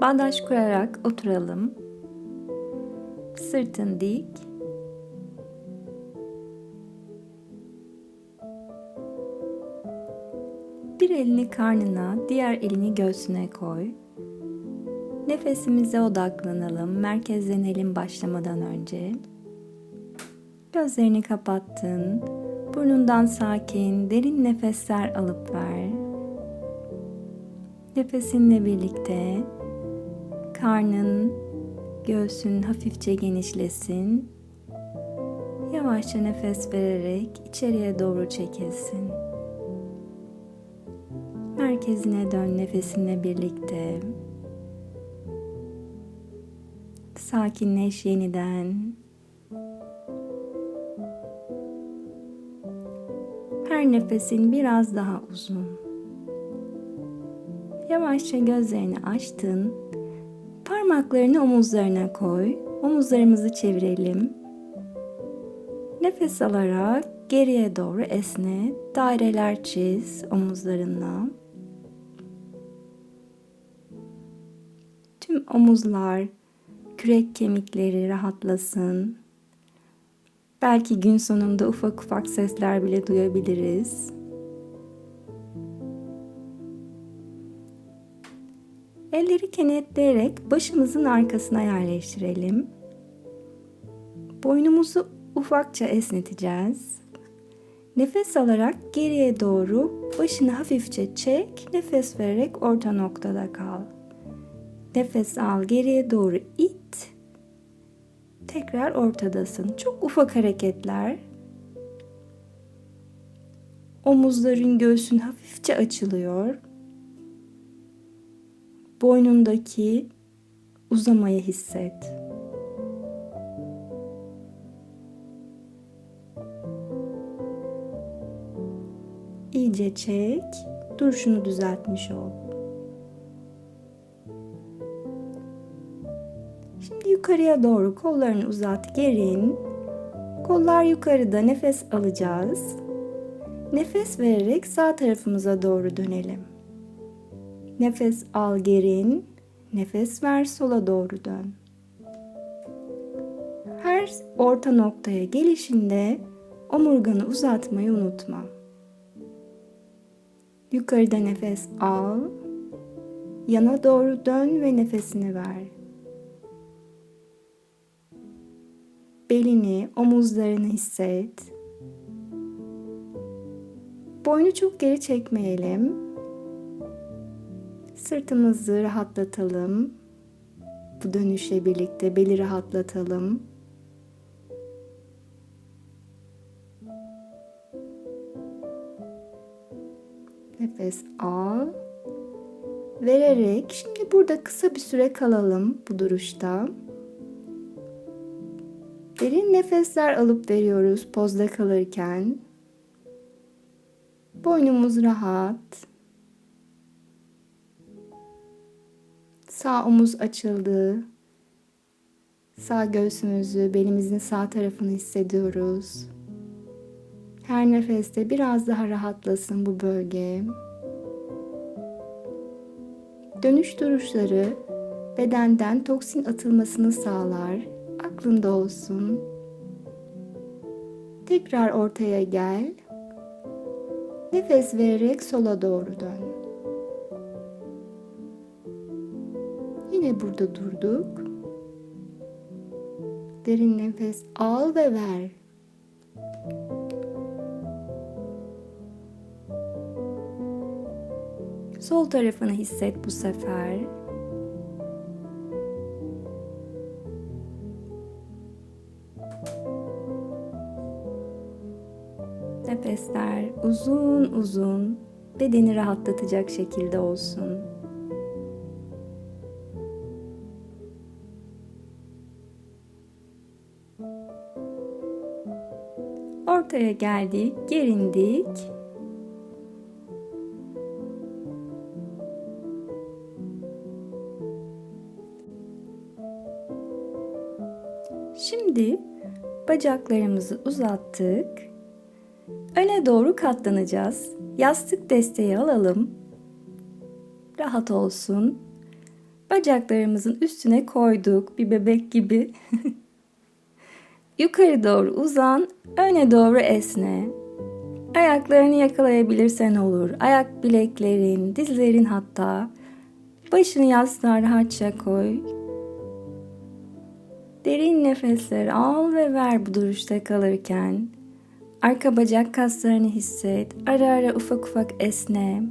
Bağdaş kurarak oturalım. Sırtın dik. Bir elini karnına, diğer elini göğsüne koy. Nefesimize odaklanalım, merkezlenelim başlamadan önce. Gözlerini kapattın. Burnundan sakin, derin nefesler alıp ver. Nefesinle birlikte karnın, göğsün hafifçe genişlesin. Yavaşça nefes vererek içeriye doğru çekilsin. Merkezine dön nefesinle birlikte. Sakinleş yeniden. Her nefesin biraz daha uzun. Yavaşça gözlerini açtın. Parmaklarını omuzlarına koy. Omuzlarımızı çevirelim. Nefes alarak geriye doğru esne. Daireler çiz omuzlarınla. Tüm omuzlar, kürek kemikleri rahatlasın. Belki gün sonunda ufak ufak sesler bile duyabiliriz. Elleri kenetleyerek başımızın arkasına yerleştirelim. Boynumuzu ufakça esneteceğiz. Nefes alarak geriye doğru başını hafifçe çek, nefes vererek orta noktada kal. Nefes al, geriye doğru it. Tekrar ortadasın. Çok ufak hareketler. Omuzların göğsün hafifçe açılıyor. Boynundaki uzamayı hisset. İyice çek. Duruşunu düzeltmiş ol. Şimdi yukarıya doğru kollarını uzat, gerin. Kollar yukarıda nefes alacağız. Nefes vererek sağ tarafımıza doğru dönelim. Nefes al gerin, nefes ver sola doğru dön. Her orta noktaya gelişinde omurganı uzatmayı unutma. Yukarıda nefes al, yana doğru dön ve nefesini ver. Belini, omuzlarını hisset. Boynu çok geri çekmeyelim. Sırtımızı rahatlatalım. Bu dönüşle birlikte beli rahatlatalım. Nefes al. Vererek şimdi burada kısa bir süre kalalım bu duruşta. Derin nefesler alıp veriyoruz pozda kalırken. Boynumuz rahat. Sağ omuz açıldı. Sağ göğsümüzü, belimizin sağ tarafını hissediyoruz. Her nefeste biraz daha rahatlasın bu bölge. Dönüş duruşları bedenden toksin atılmasını sağlar. Aklında olsun. Tekrar ortaya gel. Nefes vererek sola doğru dön. Yine burada durduk. Derin nefes al ve ver. Sol tarafını hisset bu sefer. Nefesler uzun uzun bedeni rahatlatacak şekilde olsun. Geldik, gerindik. Şimdi bacaklarımızı uzattık. Öne doğru katlanacağız. Yastık desteği alalım. Rahat olsun. Bacaklarımızın üstüne koyduk bir bebek gibi. Yukarı doğru uzan, öne doğru esne. Ayaklarını yakalayabilirsen olur. Ayak bileklerin, dizlerin hatta. Başını yastığa rahatça koy. Derin nefesler al ve ver bu duruşta kalırken. Arka bacak kaslarını hisset. Ara ara ufak ufak esne.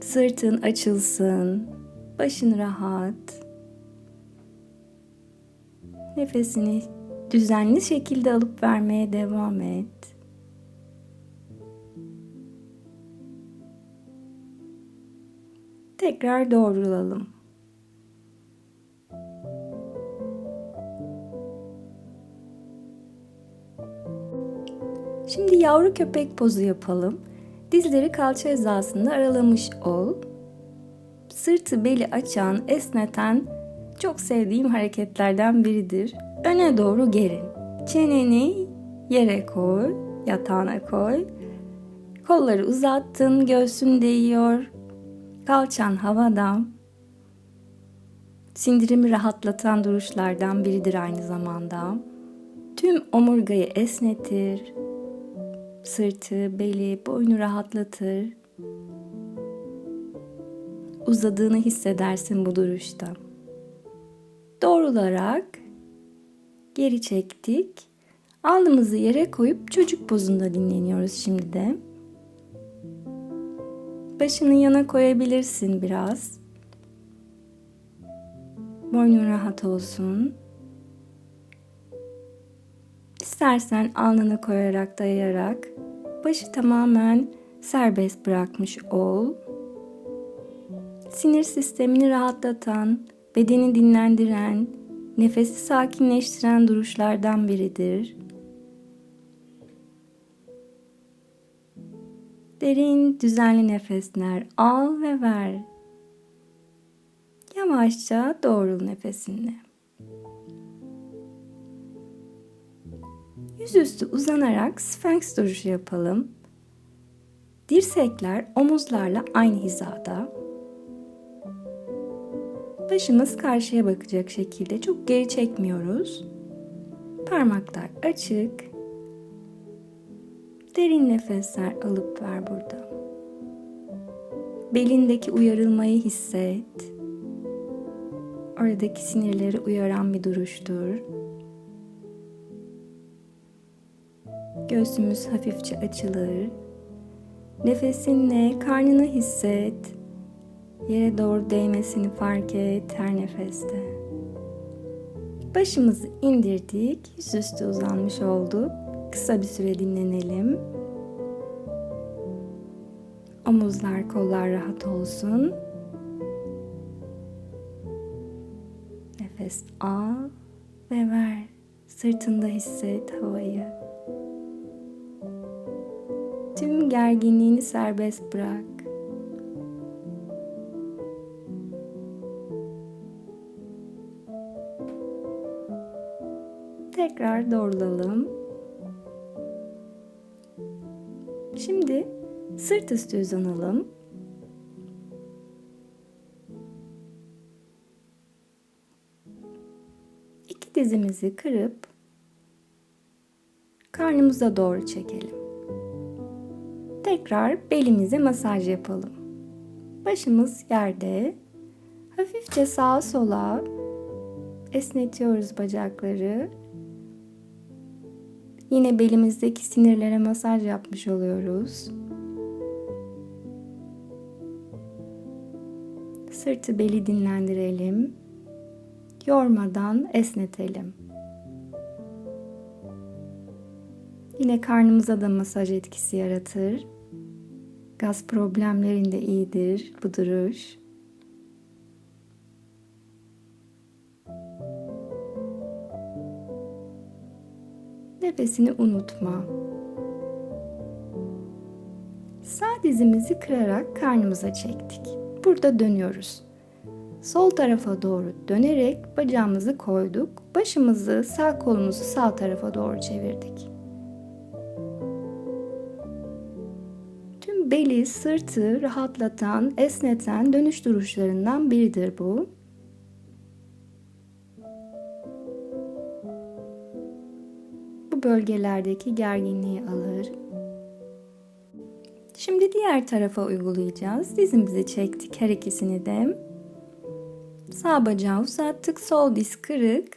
Sırtın açılsın. Başın rahat. Nefesini düzenli şekilde alıp vermeye devam et. Tekrar doğrulalım. Şimdi yavru köpek pozu yapalım. Dizleri kalça hizasında aralamış ol. Sırtı beli açan, esneten çok sevdiğim hareketlerden biridir. Öne doğru gerin. Çeneni yere koy, yatağına koy. Kolları uzattın, göğsün değiyor. Kalçan havada. Sindirimi rahatlatan duruşlardan biridir aynı zamanda. Tüm omurgayı esnetir. Sırtı, beli, boynu rahatlatır. Uzadığını hissedersin bu duruşta. Doğrularak geri çektik. Alnımızı yere koyup çocuk pozunda dinleniyoruz şimdi de. Başını yana koyabilirsin biraz. Boynun rahat olsun. İstersen alnını koyarak dayayarak başı tamamen serbest bırakmış ol. Sinir sistemini rahatlatan, bedeni dinlendiren, nefesi sakinleştiren duruşlardan biridir. Derin, düzenli nefesler al ve ver. Yavaşça doğrul nefesinle. Yüzüstü uzanarak Sphinx duruşu yapalım. Dirsekler omuzlarla aynı hizada. Başımız karşıya bakacak şekilde çok geri çekmiyoruz. Parmaklar açık. Derin nefesler alıp ver burada. Belindeki uyarılmayı hisset. Oradaki sinirleri uyaran bir duruştur. Göğsümüz hafifçe açılır. Nefesinle karnını hisset. Yere doğru değmesini fark et her nefeste. Başımızı indirdik, yüzüstü uzanmış olduk. Kısa bir süre dinlenelim. Omuzlar, kollar rahat olsun. Nefes al ve ver. Sırtında hisset havayı. Tüm gerginliğini serbest bırak. Tekrar doğrulalım. Şimdi sırt üstü uzanalım. İki dizimizi kırıp karnımıza doğru çekelim. Tekrar belimize masaj yapalım. Başımız yerde. Hafifçe sağa sola esnetiyoruz bacakları. Yine belimizdeki sinirlere masaj yapmış oluyoruz. Sırtı beli dinlendirelim. Yormadan esnetelim. Yine karnımıza da masaj etkisi yaratır. Gaz problemlerinde iyidir bu duruş. Nefesini unutma. Sağ dizimizi kırarak karnımıza çektik. Burada dönüyoruz. Sol tarafa doğru dönerek bacağımızı koyduk. Başımızı, sağ kolumuzu sağ tarafa doğru çevirdik. Vücudun beli, sırtı rahatlatan, esneten dönüş duruşlarından biridir bu. Bölgelerdeki gerginliği alır. Şimdi diğer tarafa uygulayacağız. Dizimizi çektik her ikisini de. Sağ bacağı uzattık, sol diz kırık.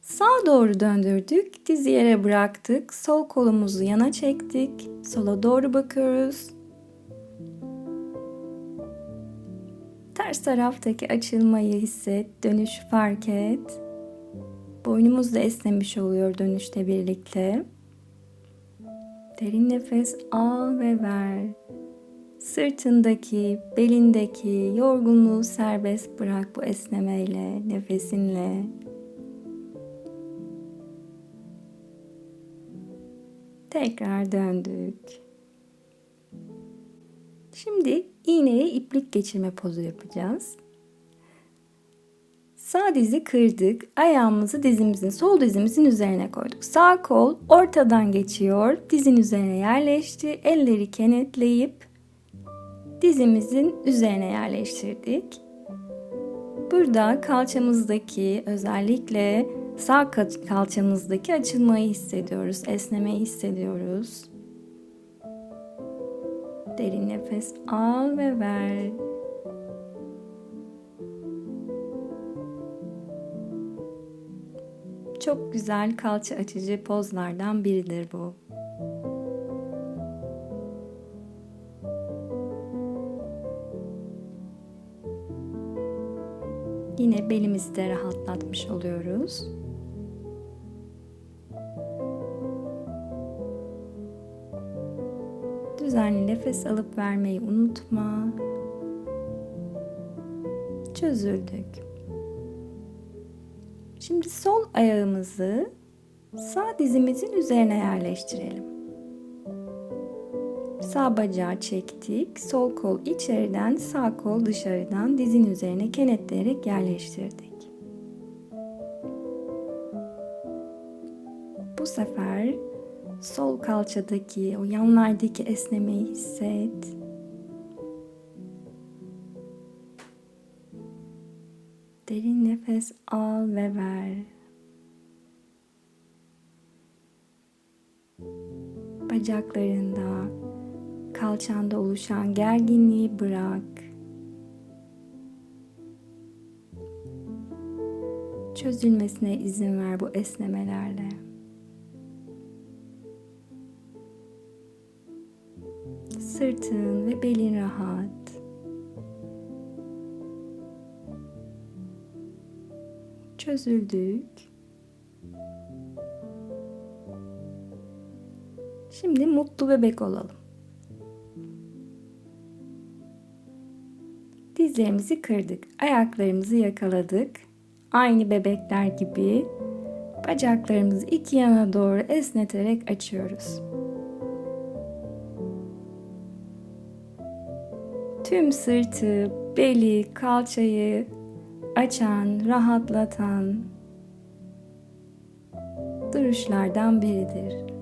Sağa doğru döndürdük, dizi yere bıraktık. Sol kolumuzu yana çektik. Sola doğru bakıyoruz. Ters taraftaki açılmayı hisset, dönüş fark et. Boynumuz da esnemiş oluyor dönüşte birlikte. Derin nefes al ve ver. Sırtındaki, belindeki yorgunluğu serbest bırak bu esnemeyle, nefesinle. Tekrar döndük. Şimdi iğneye iplik geçirme pozu yapacağız. Sağ dizi kırdık. Ayağımızı dizimizin, sol dizimizin üzerine koyduk. Sağ kol ortadan geçiyor. Dizin üzerine yerleşti. Elleri kenetleyip dizimizin üzerine yerleştirdik. Burada kalçamızdaki özellikle sağ kalçamızdaki açılmayı hissediyoruz, esnemeyi hissediyoruz. Derin nefes al ve ver. Çok güzel kalça açıcı pozlardan biridir bu. Yine belimizi de rahatlatmış oluyoruz. Düzenli nefes alıp vermeyi unutma. Çözüldük. Şimdi sol ayağımızı sağ dizimizin üzerine yerleştirelim. Sağ bacağı çektik. Sol kol içeriden, sağ kol dışarıdan dizin üzerine kenetleyerek yerleştirdik. Bu sefer sol kalçadaki, o yanlardaki esnemeyi hisset. Derin nefes al ve ver. Bacaklarında, kalçanda oluşan gerginliği bırak. Çözülmesine izin ver bu esnemelerle. Sırtın ve belin rahat. Çözüldük. Şimdi mutlu bebek olalım. Dizlerimizi kırdık. Ayaklarımızı yakaladık. Aynı bebekler gibi bacaklarımızı iki yana doğru esneterek açıyoruz. Tüm sırtı, beli, kalçayı açan, rahatlatan duruşlardan biridir.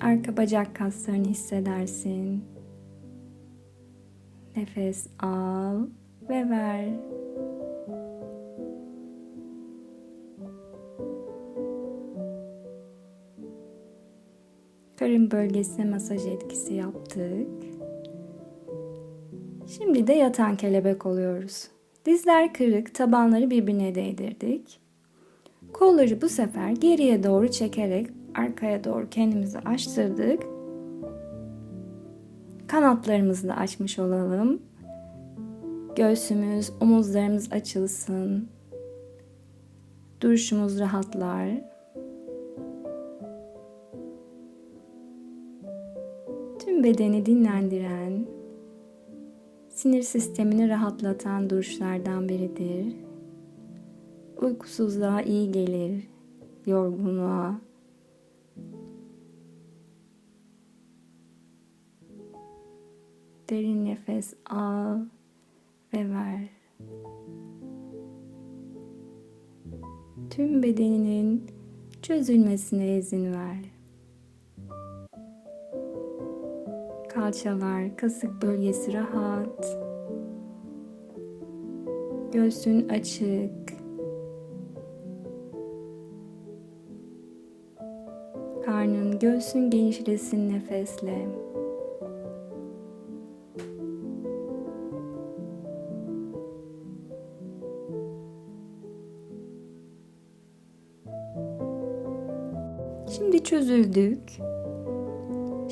Arka bacak kaslarını hissedersin. Nefes al ve ver. Karın bölgesine masaj etkisi yaptık. Şimdi de yatan kelebek oluyoruz. Dizler kırık, tabanları birbirine değdirdik. Kolları bu sefer geriye doğru çekerek arkaya doğru kendimizi açtırdık. Kanatlarımızı da açmış olalım. Göğsümüz, omuzlarımız açılsın. Duruşumuz rahatlar. Tüm bedeni dinlendiren, sinir sistemini rahatlatan duruşlardan biridir. Uykusuzluğa iyi gelir, yorgunluğa, Derin nefes al ve ver. Tüm bedeninin çözülmesine izin ver. Kalçalar, kasık bölgesi rahat. Göğsün açık. Karnın, göğsün genişlesin nefesle. Şimdi çözüldük.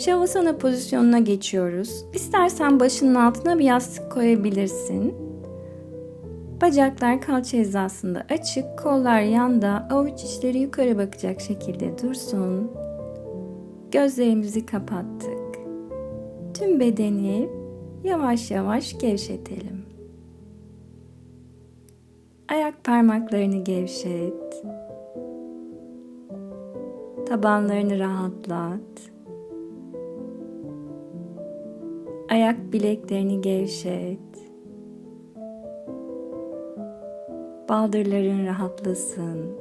Şavasana pozisyonuna geçiyoruz. İstersen başının altına bir yastık koyabilirsin. Bacaklar kalça hizasında açık, kollar yanda, avuç içleri yukarı bakacak şekilde dursun. Gözlerimizi kapattık. Tüm bedeni yavaş yavaş gevşetelim. Ayak parmaklarını gevşet. Tabanlarını rahatlat. Ayak bileklerini gevşet. Baldırların rahatlasın.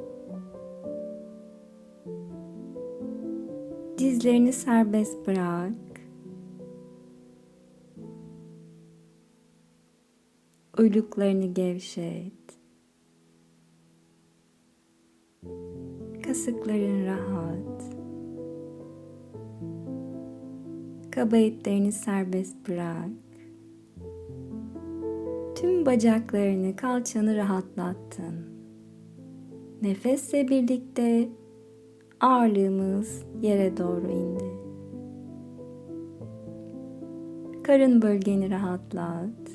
Dizlerini serbest bırak. Uyluklarını gevşet. Kasıkların rahat. Kaba etlerini serbest bırak. Tüm bacaklarını, kalçanı rahatlattın. Nefesle birlikte ağırlığımız yere doğru indi. Karın bölgeni rahatlat.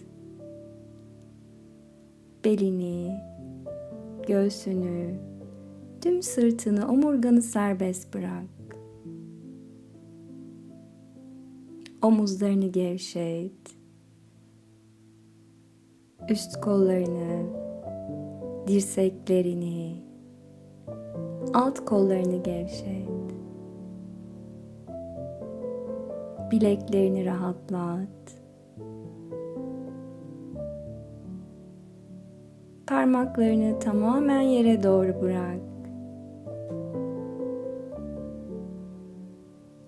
Belini, göğsünü, tüm sırtını, omurganı serbest bırak. Omuzlarını gevşet. Üst kollarını, dirseklerini, alt kollarını gevşet. Bileklerini rahatlat. Parmaklarını tamamen yere doğru bırak.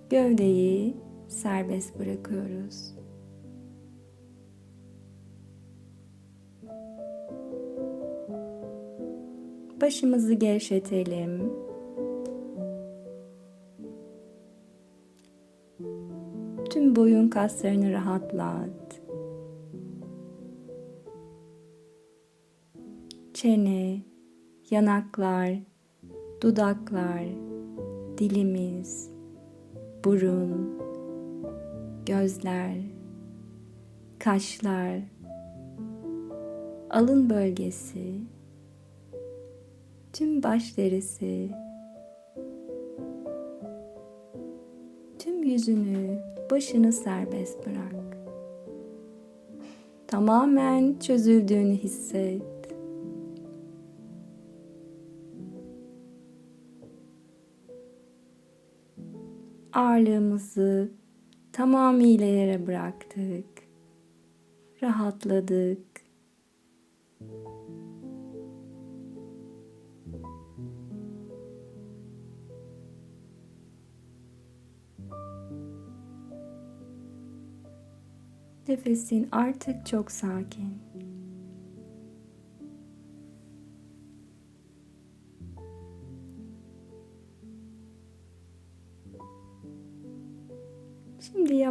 Gövdeyi serbest bırakıyoruz. Başımızı gevşetelim. Tüm boyun kaslarını rahatlat. Çene, yanaklar, dudaklar, dilimiz, burun, gözler, kaşlar, alın bölgesi, tüm baş derisi, tüm yüzünü, başını serbest bırak. Tamamen çözüldüğünü hisset. Ağırlığımızı tamamıyla yere bıraktık. Rahatladık. Nefesin artık çok sakin.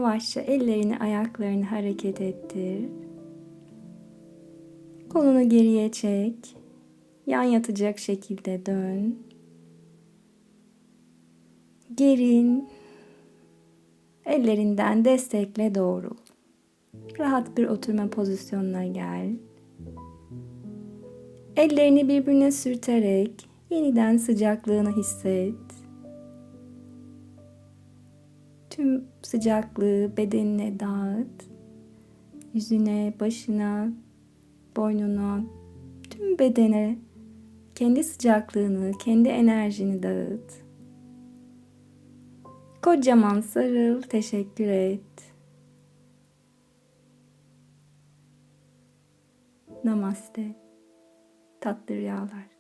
Yavaşça ellerini ayaklarını hareket ettir. Kolunu geriye çek. Yan yatacak şekilde dön. Gerin. Ellerinden destekle doğrul. Rahat bir oturma pozisyonuna gel. Ellerini birbirine sürterek yeniden sıcaklığını hisset. Tüm sıcaklığı bedenine dağıt. Yüzüne, başına, boynuna, tüm bedene kendi sıcaklığını, kendi enerjini dağıt. Kocaman sarıl, teşekkür et. Namaste. Tatlı rüyalar.